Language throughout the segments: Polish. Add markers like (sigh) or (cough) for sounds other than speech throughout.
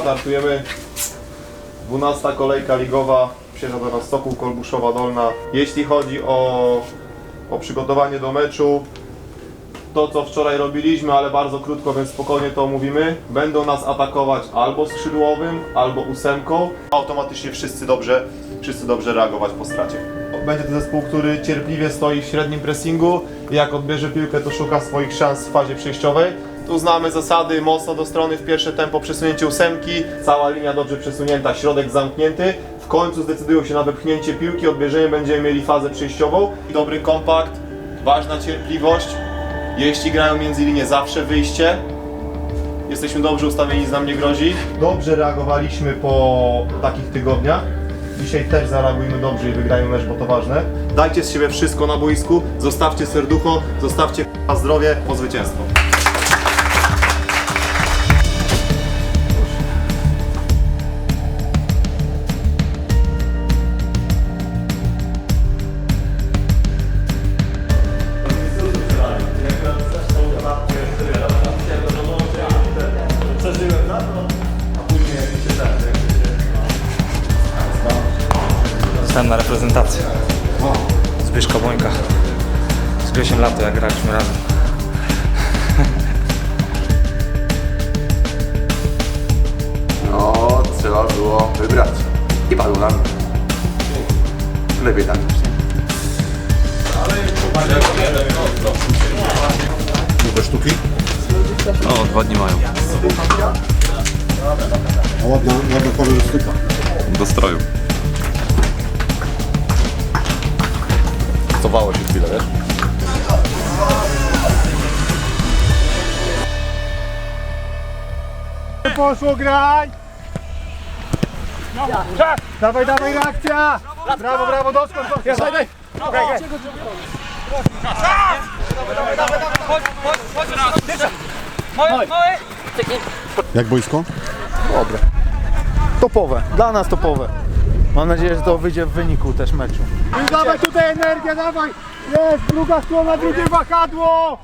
Startujemy. 12 kolejka ligowa. Przyjeżdża do nas Sokół Kolbuszowa Dolna. Jeśli chodzi o, o przygotowanie do meczu, to co wczoraj robiliśmy, ale bardzo krótko, więc spokojnie to omówimy. Będą nas atakować albo skrzydłowym, albo ósemką. Automatycznie wszyscy dobrze, wszyscy dobrze reagować po stracie. Będzie to zespół, który cierpliwie stoi w średnim pressingu. Jak odbierze piłkę, to szuka swoich szans w fazie przejściowej. Tu znamy zasady, mocno do strony w pierwsze tempo przesunięcie ósemki, cała linia dobrze przesunięta, środek zamknięty. W końcu zdecydują się na wepchnięcie piłki, odbierzemy, będziemy mieli fazę przejściową. Dobry kompakt, ważna cierpliwość. Jeśli grają między linie, zawsze wyjście. Jesteśmy dobrze ustawieni, nic nam nie grozi. Dobrze reagowaliśmy po takich tygodniach. Dzisiaj też zareagujmy dobrze i wygrajmy mecz, bo to ważne. Dajcie z siebie wszystko na boisku, zostawcie serducho, zostawcie zdrowie po zwycięstwo. I padło nam. Lepiej tak. Nowe sztuki? O, dwa dni mają. A ładna, ładna kolorystyka. Do stroju. Cofało się chwilę, wiesz? Poszło Dawaj, dawaj, reakcja! Brawo, brawo, doskocz, doskocz! Daj, daj! Jak boisko? Topowe, dla nas topowe. Mam nadzieję, że to wyjdzie w wyniku też meczu. Dawaj tutaj energię, dawaj! Jest, druga strona, drugie wahadło!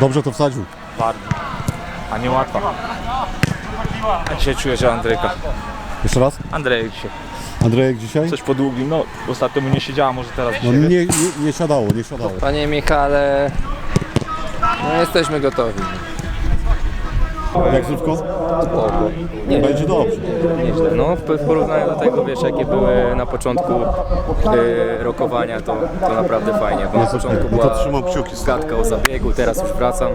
Dobrze to wsadził. A nie łatwa. A dzisiaj czuję, że Andrejka. Jeszcze raz? Andrzej dzisiaj. Andrzejek dzisiaj? Coś po długim, no ostatnio mu nie siedziała, może teraz No nie, nie, nie siadało, nie siadało. Panie Michale, no jesteśmy gotowi. Jak Zywko? Spoko. Będzie dobrze. Nieźle. No w w porównaniu do tego, wiesz, jakie były na początku yy, rokowania, to, to naprawdę fajnie. Bo na początku to była trzymam kciuki. gadka o zabiegu, teraz już wracam.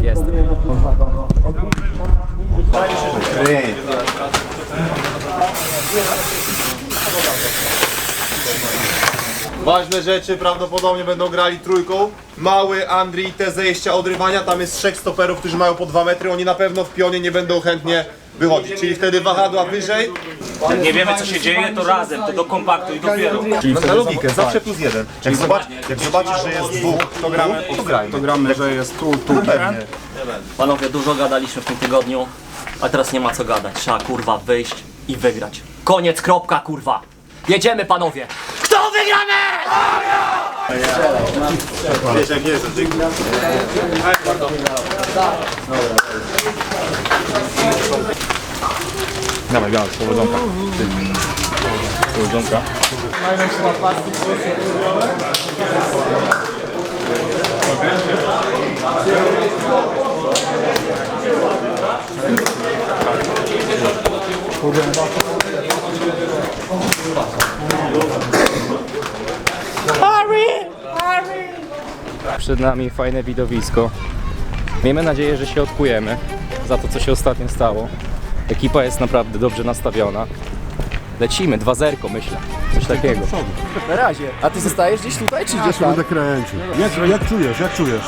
Jestem. Ważne rzeczy prawdopodobnie będą grali trójką. Mały Andrii te zejścia odrywania, tam jest trzech stoperów, którzy mają po 2 metry, oni na pewno w pionie nie będą chętnie wychodzić, czyli wtedy wahadła wyżej. Jak nie wiemy co się dzieje, to razem, to do kompaktu i dopiero. Na, na logikę, zawsze plus jeden. Jak, zobacz, jak zobaczysz, że jest dwóch, to gramy, to grajmy. To gramy, że jest tu, tu, pewnie. Panowie, dużo gadaliśmy w tym tygodniu, a teraz nie ma co gadać. Trzeba kurwa wyjść i wygrać. Koniec, kropka, kurwa. Jedziemy panowie. Wygramy? Wiesz, jak jest. Dawaj, dawaj, powodzonka. Powodzonka. Przed nami fajne widowisko. Miejmy nadzieję, że się odkujemy za to, co się ostatnio stało. Ekipa jest naprawdę dobrze nastawiona. Lecimy, 2-0 myślę. Coś takiego. Na razie. A ty zostajesz gdzieś tutaj, czy Ja gdzieś się tam? będę kręcił. Jak, jak czujesz, jak czujesz?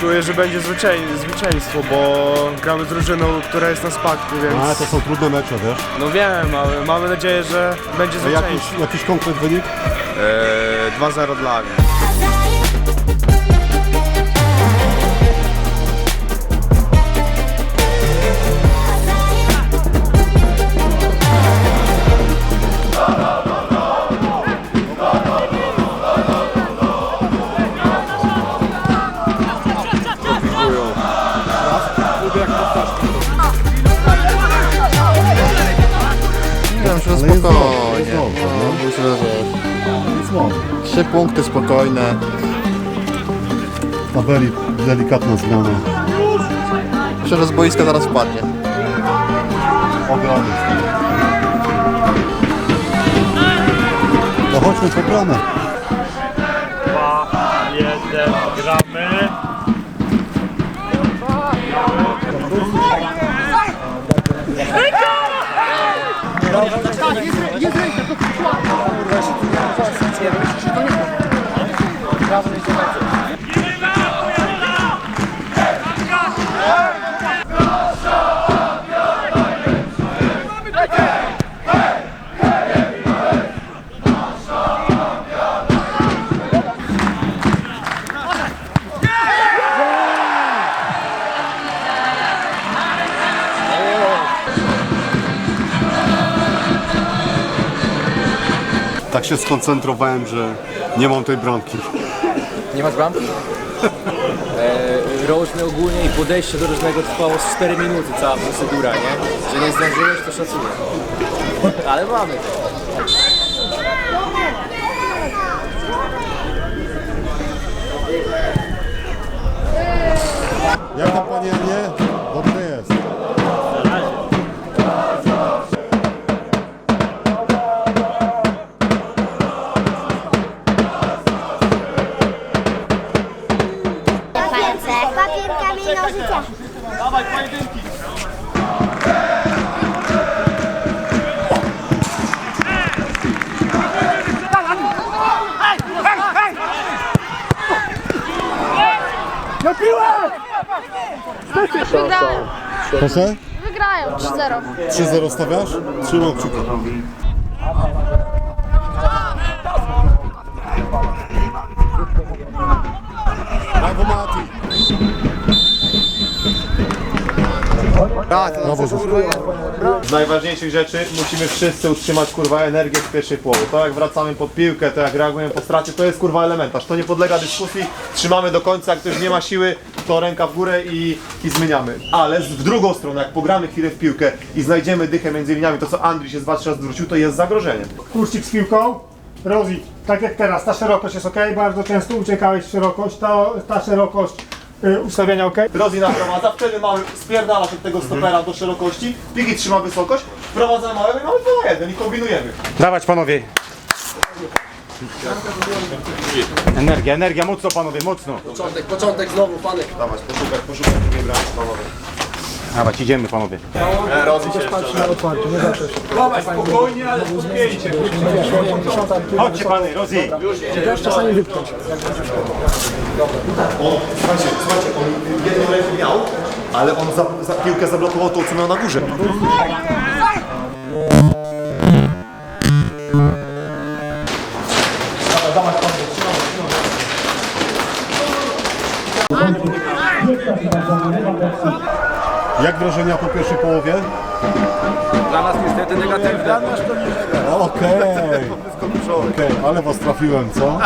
Czuję, że będzie zwycię- zwycięstwo, bo gramy z drużyną, która jest na spadku, więc... A, to są trudne mecze, wiesz? No wiem, ale mamy nadzieję, że będzie A zwycięstwo. jakiś, jakiś konkret wynik? Eee, 2-0 dla mnie. Punkty spokojne. Tabeli delikatna zmiana. Myślę, że z boiska zaraz wpadnie. Ogromny. No chodźmy po bramę. Biraz önce Tak się skoncentrowałem, że nie mam tej bramki. Nie masz bramki? E, rożny ogólnie i podejście do rożnego trwało z 4 minuty cała procedura, nie? Że nie zdążyłeś, to szacunek. Ale mamy. Jak Wygrają. Proszę? Wygrają 3-0. 3-0 stawiasz? Trzymam kciuki. Brawo Mati. Brawo Zuzku. Z najważniejszych rzeczy musimy wszyscy utrzymać kurwa energię w pierwszej połowie. To jak wracamy pod piłkę, to jak reagujemy po stracie, to jest kurwa elementarz. To nie podlega dyskusji. Trzymamy do końca, jak ktoś nie ma siły, to ręka w górę i, i zmieniamy. Ale z- w drugą stronę, jak pogramy chwilę w piłkę i znajdziemy dychę między liniami, to co Andrzej się dwa trzy razy zwrócił, to jest zagrożeniem. Kurcik z piłką, Rozi, tak jak teraz, ta szerokość jest ok, bardzo często uciekałeś w szerokość, ta, ta szerokość y, ustawienia ok. Rozi naprowadza, wtedy mamy spierdala od tego stopera do szerokości, Pigi trzyma wysokość, wprowadza małego i mamy 2 na 1 i kombinujemy. Dawać panowie. Energia, energia, mocno panowie, mocno. Dawać, poszukać, poszukać drugiej bramki, panowie. Dawać, idziemy panowie. Rozi się jeszcze. Chodźcie pany, Rozi. On, słuchajcie, słuchajcie, on jedną rękę miał, ale on za, za piłkę zablokował to, co miał na górze. Jak wrażenia po pierwszej połowie? Dla nas niestety negatywne. Dla nas to nie Okej. (laughs) Okej, ale was trafiłem, co?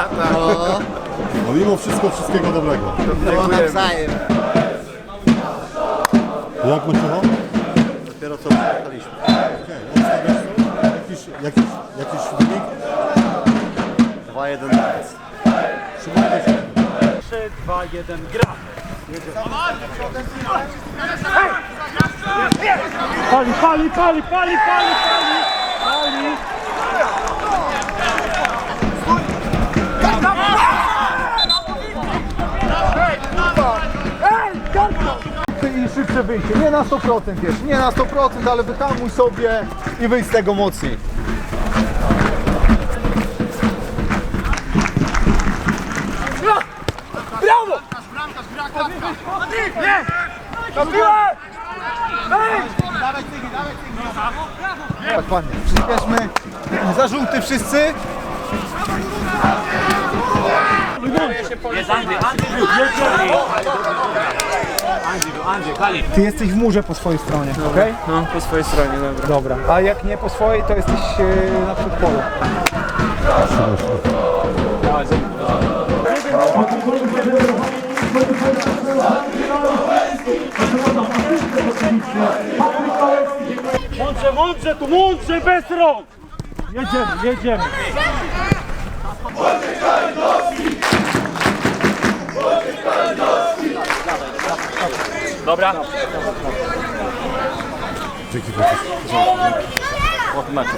No mimo wszystko wszystkiego dobrego. Jak meczowo? Dopiero co przyjechaliśmy. Okej, obstawiasz jakiś, jakiś, jakiś wynik? 2-1 dla nas. Trzymajcie się. Pali, pali, pali, pali, pali, pali, pali. I szybsze wyjście, nie na 100% wiesz, nie na 100%, ale wyhamuj sobie i wyjść z tego mocniej. Tak, panie, przyspieszmy, za żółty wszyscy. Ty jesteś w murze po swojej stronie, okej? No, po swojej stronie, dobra. Dobra. A jak nie po swojej, to jesteś e, na przedpolu. Mądrze, mądrze, tu mądrze, bez rąk! Jedziemy, jedziemy. Uciekaj Dowski! Uciekaj Dowski! Dobra. Dzięki bardzo. Od meczu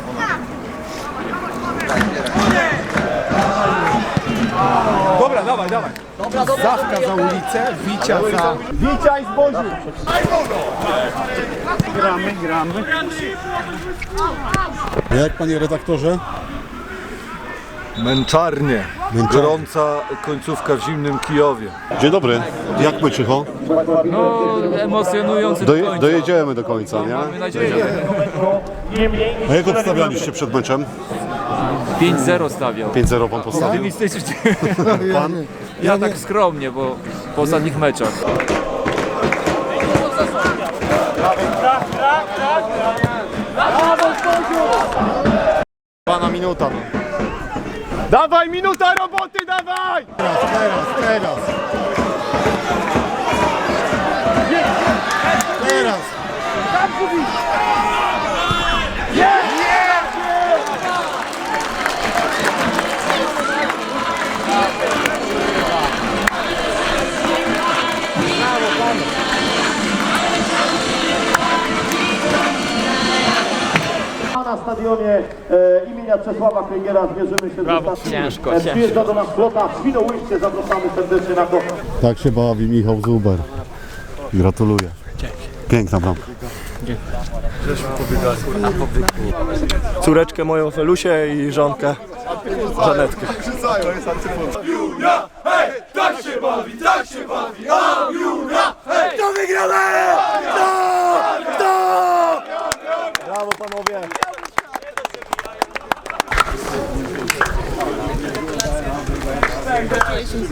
chłopcy. Zawka za ulicę, Wicia za... Wicia i zboziu! Gramy, gramy. Jak panie redaktorze? Męczarnie. Gorąca końcówka w zimnym Kijowie. Dzień dobry. Jak my Czycho? No, emocjonujący Doje, dojedziemy do końca, nie? Mamy nadzieję, A jak obstawialiście przed meczem? 5-0 stawiał. 5-0 pan postawił. Optymistycznie. (laughs) Pan? Ja tak skromnie, bo po ostatnich meczach. Pana minuta. Dawaj, minuta roboty, dawaj! Teraz, teraz. Teraz. Na stadionie e, imienia Czesława Kręgiera zmierzymy się Brawo. z Ciężko, e, Przyjeżdża do nas flota Świnoujście, zapraszamy serdecznie na to. Tak się bawi Michał Zuber. Gratuluję. Piękna bramka. Córeczkę moją Felusię i żonkę Żanetkę. Brawo panowie! Congratulations.